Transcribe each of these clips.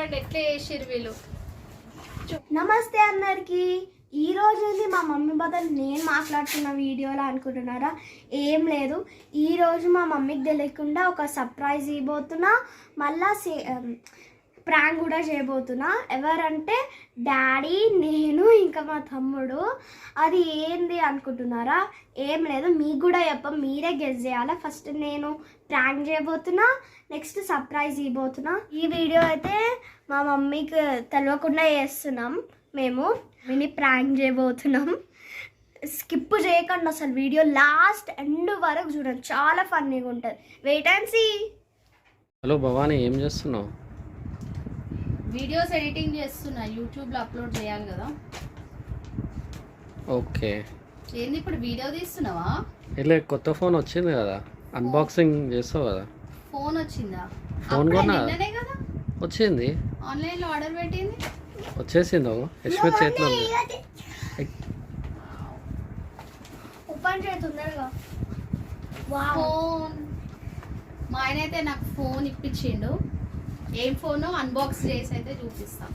చూడండి ఎట్లా చేసిర్రు వీళ్ళు? నమస్తే అందరికి. ఈ రోజు మా మమ్మీ బదులు నేను మాట్లాడుతున్న వీడియోలో అనుకుంటున్నారా? ఏం లేదు. ఈరోజు మా మమ్మీకి తెలియకుండా ఒక సర్ప్రైజ్ ఇవ్వబోతున్నా. మళ్ళా సే ప్రాంక్ కూడా చేయబోతున్నా. ఎవరంటే డాడీ నేను ఇంకా మా తమ్ముడు. అది ఏంది అనుకుంటున్నారా? ఏం లేదు మీకు కూడా చెప్పం మీరే గెస్ చేయాలి? ఫస్ట్ నేను ప్రాంక్ చేయబోతున్నా నెక్స్ట్ సర్ప్రైజ్ ఇవ్వబోతున్నా. ఈ వీడియో అయితే మా మమ్మీకి తెలియకుండా చేస్తున్నాం మేము. విని ప్రాంక్ చేయబోతున్నాం. స్కిప్ చేయకండి అసలు వీడియో. లాస్ట్ ఎండ్ వరకు చూడండి. చాలా ఫన్నీగా ఉంటుంది. Wait and see hello Bhavani ఏం చేస్తున్నావు? వీడియోస్ ఎడిటింగ్ చేస్తున్నా యూట్యూబ్లో అప్లోడ్ చేయాలి కదా. ఓకే. ఏంది ఇప్పుడు వీడియో తీస్తున్నావా? ఇలా కొత్త ఫోన్ వచ్చింది కదా. అన్బాక్సింగ్ చేస్తావు కదా. ఫోన్ వచ్చిందా? ఫోన్ కొన్నా? వచ్చింది. ఆన్లైన్లో ఆర్డర్ పెట్టింది. వచ్చేసింది యశ్మిత్ చేతిలో ఉంది. ఫోన్. మా ఆయన అయితే నాకు ఫోన్ ఇప్పించిండు. ఏం ఫోన్ అన్బాక్స్ చేసి అయితే చూపిస్తాం.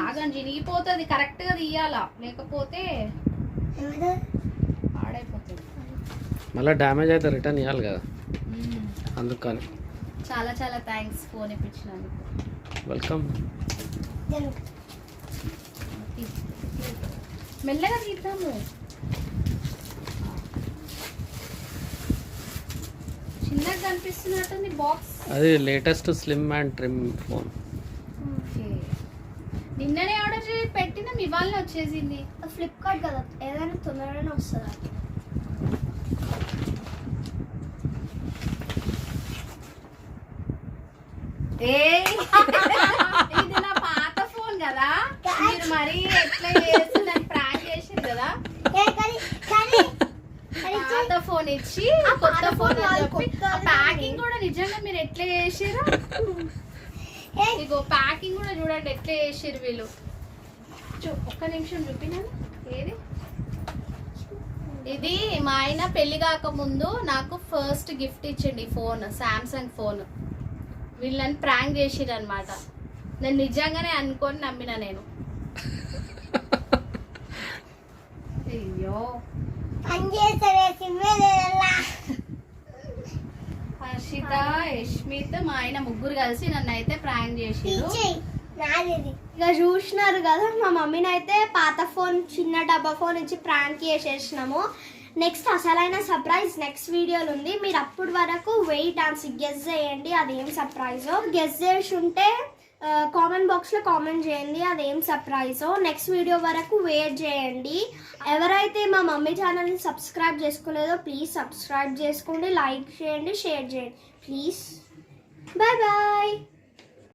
ఆగండి చినిగిపోతుంది కరెక్ట్గా తీయాలా? లేకపోతే పాడైపోతుంది. మళ్ళీ డ్యామేజ్ అయితే రిటర్న్ ఇవ్వాలి కదా. అందుకని. చాలా చాలా థ్యాంక్స్ ఫోన్ ఇప్పించినందుకు. వెల్కమ్ మెల్లగా తీద్దాము. కనిపిస్తున్నట్టుంది బాక్స్ అది latest slim and trim phone okay. నిన్ననే ఆర్డర్ చేసి పెట్టినాం ఇవాళ వచ్చేసింది. ఫ్లిప్కార్ట్ కదా ఏదైనా తొందరగానే వస్తుందా? ఇది నా పాత ఫోన్ కదా. మీరు మరి ఎట్లా చేసి దాన్ని ప్రాంక్ చేసింది కదా? ఫోన్ ఇచ్చి కొత్త ఫోన్ ప్యాకింగ్ కూడా నిజంగా మీరు ఎట్లా చేసిర్రు? ఇగో ప్యాకింగ్ కూడా చూడండి ఎట్లా చేసిర్రు వీళ్ళు. చూ- ఒక్క నిమిషం చూపినాను. ఏది? ఇది మా ఆయన పెళ్ళి కాకముందు నాకు ఫస్ట్ గిఫ్ట్ ఇచ్చిండి ఫోన్ సామ్సంగ్ ఫోన్ వీళ్ళని ప్రాంక్ చేసిర్రు అనమాట నేను నిజంగానే అనుకొని నమ్మిన నేను. అయ్యో. యష్మిత్ మా ఆయన ముగ్గురు కలిసి నన్ను అయితే ప్రాంక్ చేసిర్రు ఇక చూసినారు కదా మా మమ్మీని అయితే పాత ఫోన్ చిన్న డబ్బా ఫోన్ ఇచ్చి ప్రాంక్ చేసేసినాము. నెక్స్ట్ అసలైన సర్ప్రైజ్ నెక్స్ట్ వీడియోలో ఉంది. మీరు అప్పటి వరకు వెయిట్ డాన్స్ గెస్ చేయండి. అదేం సర్ప్రైజ్ గెస్ చేసి ఉంటే కామెంట్ బాక్స్లో కామెంట్ చేయండి అదేం సర్ప్రైజో నెక్స్ట్ వీడియో వరకు వెయిట్ చేయండి. ఎవరైతే మా మమ్మీ ఛానల్ని సబ్స్క్రైబ్ చేసుకోలేదో ప్లీజ్ సబ్స్క్రైబ్ చేసుకోండి లైక్ చేయండి షేర్ చేయండి. Please bye bye